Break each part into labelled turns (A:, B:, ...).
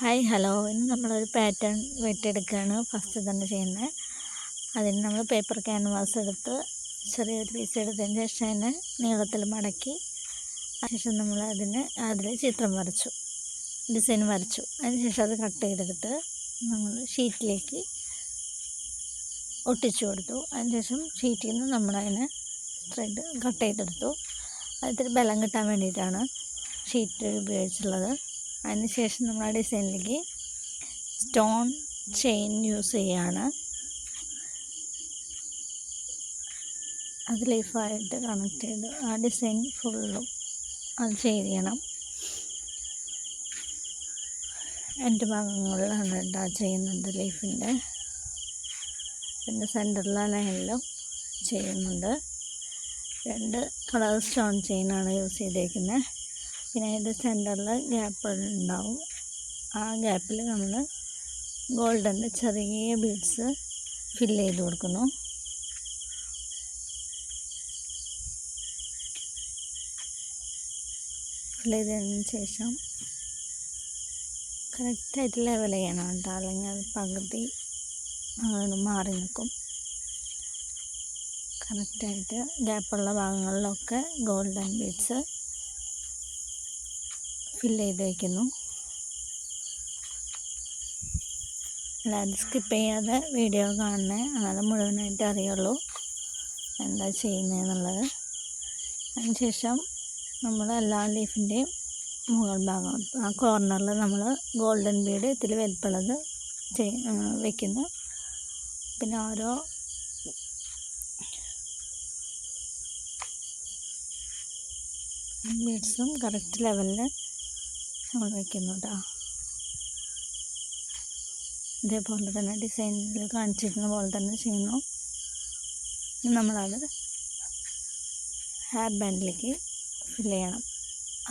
A: Hi hello. ഇന്ന് നമ്മളൊരു pattern വെട്ടിയെടുക്കുകയാണ്. First തന്നെ ചെയ്യുന്നത്. അതിന് നമ്മൾ പേപ്പർ ക്യാൻവാസ് എടുത്ത് ചെറിയൊരു പീസ് എടുത്തതിന് ശേഷം അതിനെ നീളത്തിൽ മടക്കി അതിനുശേഷം നമ്മൾ അതിന് അതിൽ ചിത്രം വരച്ചു. ഡിസൈൻ വരച്ചു. അതിനുശേഷം അത് കട്ട് ചെയ്തെടുത്ത് നമ്മൾ ഷീറ്റിലേക്ക് ഒട്ടിച്ചു കൊടുത്തു. അതിനുശേഷം ഷീറ്റിൽ നിന്ന് നമ്മളതിനെ ത്രെഡ് കട്ട് ചെയ്തെടുത്തു. അതിൽ ബലം കിട്ടാൻ വേണ്ടിയിട്ടാണ് ഷീറ്റ് ഉപയോഗിച്ചുള്ളത്. അതിന് ശേഷം നമ്മൾ ആ ഡിസൈനിലേക്ക് സ്റ്റോൺ ചെയിൻ യൂസ് ചെയ്യുകയാണ് അത് ലൈഫായിട്ട് കണക്ട് ചെയ്ത് ആ ഡിസൈൻ ഫുള്ളും അത് ചെയ്യണം. എന്റെ ഭാഗങ്ങളിലാണ് കേട്ടോ ചെയ്യുന്നത് ലൈഫിന്റെ. പിന്നെ സെന്ററിലെ ലൈനിലും ചെയ്യുന്നുണ്ട്. രണ്ട് കളർ സ്റ്റോൺ ചെയിനാണ് യൂസ് ചെയ്തേക്കുന്നത് പിന്നെ അതിന്റെ സെന്ററിൽ ഗ്യാപ്പ് ഉണ്ടാവും ആ ഗ്യാപ്പിൽ നമ്മൾ ഗോൾഡന്റെ ചെറിയ ബീഡ്സ് ഫില്ല് ചെയ്ത് കൊടുക്കുന്നു. ഫില്ല് ചെയ്തതിന് ശേഷം കറക്റ്റായിട്ട് ലെവൽ ചെയ്യണം കേട്ടോ. അല്ലെങ്കിൽ അത് പകുതി മാറി നിൽക്കും. കറക്റ്റായിട്ട് ഗ്യാപ്പുള്ള ഭാഗങ്ങളിലൊക്കെ ഗോൾഡൻ ബീഡ്സ് ഫില്ല് ചെയ്ത് വയ്ക്കുന്നു അല്ലാതെ സ്കിപ്പ് ചെയ്യാതെ വീഡിയോ കാണണേ എന്നാലും മുഴുവനായിട്ട് അറിയുള്ളൂ എന്താ ചെയ്യുന്നതെന്നുള്ളത് അതിനുശേഷം നമ്മൾ എല്ലാ ലീഫിന്റെയും മുകൾ ഭാഗം ആ കോർണറിൽ നമ്മൾ ഗോൾഡൻ ബീഡ് ഇതിൽ വലുപ്പുള്ളത് ചെയ് വയ്ക്കുന്നു പിന്നെ ഓരോ ബീഡ്സും കറക്റ്റ് ലെവലിൽ നമ്മൾ വയ്ക്കുന്നു കേട്ടോ ഇതേപോലെ തന്നെ ഡിസൈനിൽ കാണിച്ചിരുന്ന പോലെ തന്നെ ചെയ്യുന്നു. നമ്മളത് ഹെയർ ബാൻഡിലേക്ക് ഫിൽ ചെയ്യണം.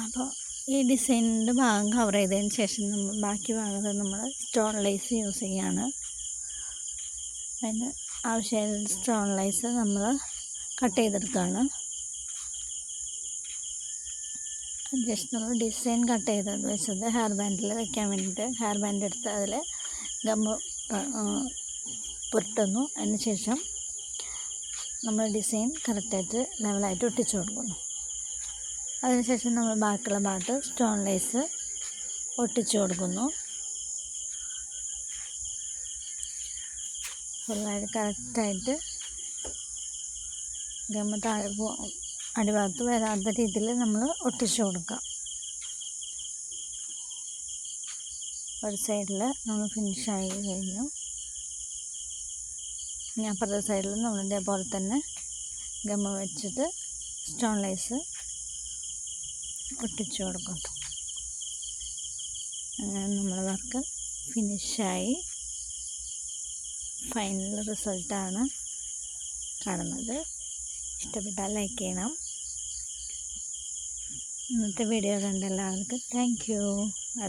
A: അപ്പോൾ ഈ ഡിസൈനിന്റെ ഭാഗം കവർ ചെയ്തതിന് ശേഷം നമ്മൾ ബാക്കി ഭാഗത്ത് നമ്മൾ സ്റ്റോൺ ലൈസ് യൂസ് ചെയ്യുകയാണ് അതിന് ആവശ്യമായ സ്റ്റോൺ ലൈസ് നമ്മൾ കട്ട് ചെയ്തെടുക്കുകയാണ്. ജസ്റ്റ് നമ്മൾ ഡിസൈൻ കട്ട് ചെയ്തത് വെച്ചത്. ഹെയർ ബാൻഡിൽ വെക്കാൻ വേണ്ടിയിട്ട് ഹെയർ ബാൻഡ് എടുത്ത് അതിൽ ഗമ്മ് പുരട്ടുന്നു. അതിന് ശേഷം നമ്മൾ ഡിസൈൻ കറക്റ്റായിട്ട് ലെവലായിട്ട് ഒട്ടിച്ചു കൊടുക്കുന്നു. അതിനുശേഷം നമ്മൾ ബാക്കിയുള്ള ഭാഗത്ത് സ്റ്റോൺ ലൈസ് ഒട്ടിച്ചു കൊടുക്കുന്നു. ഫുള്ളായിട്ട് കറക്റ്റായിട്ട് ഗമ്മ താഴെ അടിഭാഗത്ത് വരാത്ത രീതിയിൽ നമ്മൾ ഒട്ടിച്ചു കൊടുക്കാം. ഒരു സൈഡിൽ നമ്മൾ ഫിനിഷ് ആയി കഴിഞ്ഞു. ഇനി അപ്പുറത്തെ സൈഡിൽ നമ്മൾ ഇതേപോലെ തന്നെ ഗമ്മ വെച്ചിട്ട് സ്റ്റോൺ ലൈസ് ഒട്ടിച്ചു കൊടുക്കും. അങ്ങനെ നമ്മൾ വർക്ക് ഫിനിഷായി ഫൈനൽ റിസൾട്ടാണ് കാണുന്നത്. ഇഷ്ടപ്പെട്ടാൽ ലൈക്ക് ചെയ്യണം. ഇന്നത്തെ വീഡിയോ കണ്ട എല്ലാവർക്കും താങ്ക്